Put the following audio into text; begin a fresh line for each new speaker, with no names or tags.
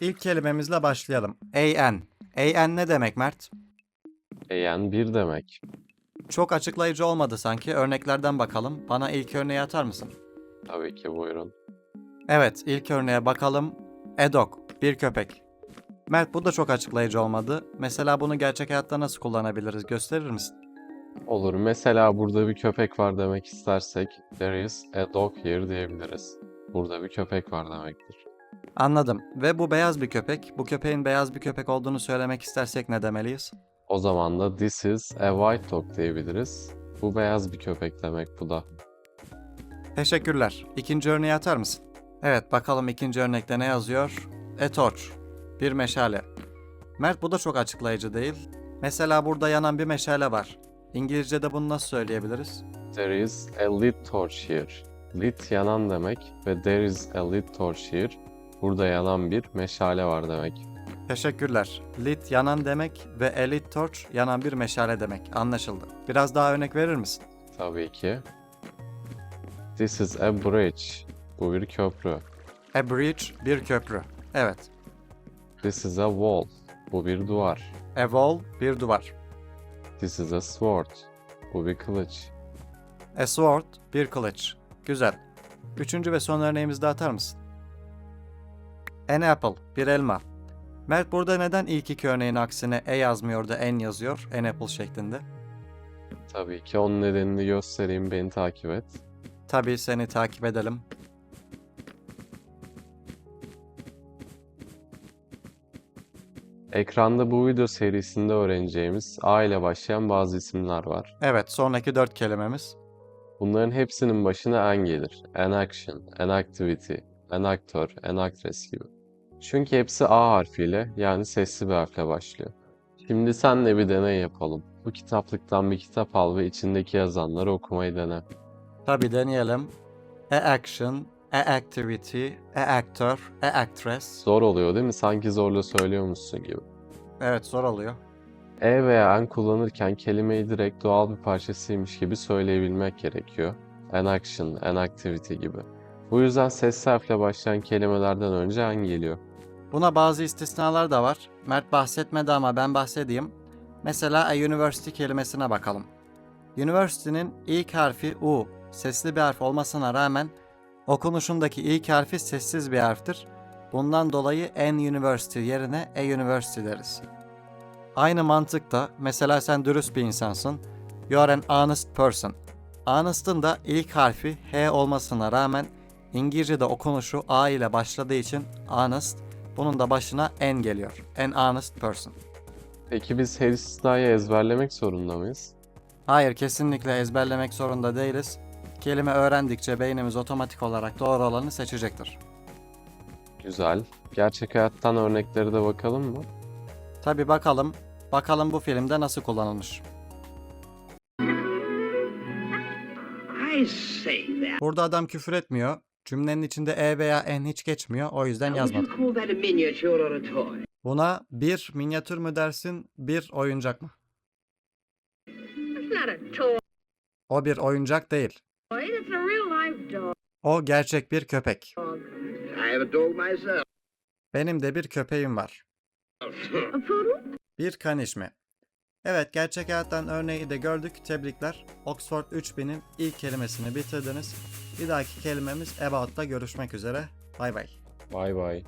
İlk kelimemizle başlayalım. AN. AN ne demek Mert?
Eğen bir demek.
Çok açıklayıcı olmadı sanki. Örneklerden bakalım. Bana ilk örneği atar mısın?
Tabii ki buyurun.
Evet, ilk örneğe bakalım. A dog, bir köpek. Mert bu da çok açıklayıcı olmadı. Mesela bunu gerçek hayatta nasıl kullanabiliriz gösterir misin?
Olur. Mesela burada bir köpek var demek istersek there is a dog here diyebiliriz. Burada bir köpek var demektir.
Anladım. Ve bu beyaz bir köpek. Bu köpeğin beyaz bir köpek olduğunu söylemek istersek ne demeliyiz?
O zaman da this is a white dog diyebiliriz. Bu beyaz bir köpek demek bu da.
Teşekkürler. İkinci örneği atar mısın? Evet, bakalım ikinci örnekte ne yazıyor? A torch, bir meşale. Mert bu da çok açıklayıcı değil. Mesela burada yanan bir meşale var. İngilizce'de bunu nasıl söyleyebiliriz?
There is a lit torch here. Lit yanan demek ve there is a lit torch here. Burada yanan bir meşale var demek.
Teşekkürler. Lit yanan demek ve elit torch yanan bir meşale demek. Anlaşıldı. Biraz daha örnek verir misin?
Tabii ki. This is a bridge. Bu bir köprü.
A bridge, bir köprü. Evet.
This is a wall. Bu bir duvar.
A wall, bir duvar.
This is a sword. Bu bir kılıç.
A sword, bir kılıç. Güzel. Üçüncü ve son örneğimizi de atar mısın? An apple, bir elma. Mert burada neden ilk iki örneğin aksine e yazmıyor da n yazıyor, an apple şeklinde?
Tabii ki onun nedenini göstereyim, beni takip et.
Tabii seni takip edelim.
Ekranda bu video serisinde öğreneceğimiz A ile başlayan bazı isimler var.
Evet, sonraki dört kelimemiz.
Bunların hepsinin başına an gelir. An action, an activity, an actor, an actress gibi. Çünkü hepsi A harfiyle yani sesli bir harfle başlıyor. Şimdi senle bir deney yapalım. Bu kitaplıktan bir kitap al ve içindeki yazanları okumayı dene.
Tabii deneyelim. A action, a activity, a actor, a actress.
Zor oluyor değil mi? Sanki zorla söylüyormuşsun gibi.
Evet, zor oluyor.
E veya an kullanırken kelimeyi direkt doğal bir parçasıymış gibi söyleyebilmek gerekiyor. An action, an activity gibi. Bu yüzden sesli harfle başlayan kelimelerden önce an geliyor.
Buna bazı istisnalar da var. Mert bahsetmedi ama ben bahsedeyim. Mesela a university kelimesine bakalım. University'nin ilk harfi U, sesli bir harf olmasına rağmen okunuşundaki ilk harfi sessiz bir harftir. Bundan dolayı an university yerine a university deriz. Aynı mantıkta mesela sen dürüst bir insansın. You are an honest person. Honest'ın da ilk harfi H olmasına rağmen İngilizce'de okunuşu A ile başladığı için honest, bunun da başına N geliyor. An honest person.
Peki biz her istisnayı ezberlemek zorunda mıyız?
Hayır, kesinlikle ezberlemek zorunda değiliz. Kelime öğrendikçe beynimiz otomatik olarak doğru olanı seçecektir.
Güzel. Gerçek hayattan örneklere de bakalım mı?
Tabi bakalım, bakalım bu filmde nasıl kullanılmış.
I say that.
Burada adam küfür etmiyor. Cümlenin içinde E veya N hiç geçmiyor. O yüzden yazmadım. Buna bir minyatür mü dersin, bir oyuncak mı? O bir oyuncak değil. O gerçek bir köpek. Benim de bir köpeğim var. Bir kaniş mi? Evet, gerçek hayattan örneği de gördük. Tebrikler. Oxford 3000'in ilk kelimesini bitirdiniz. Bir dahaki kelimemiz About'ta görüşmek üzere. Bay bay.
Bay bay.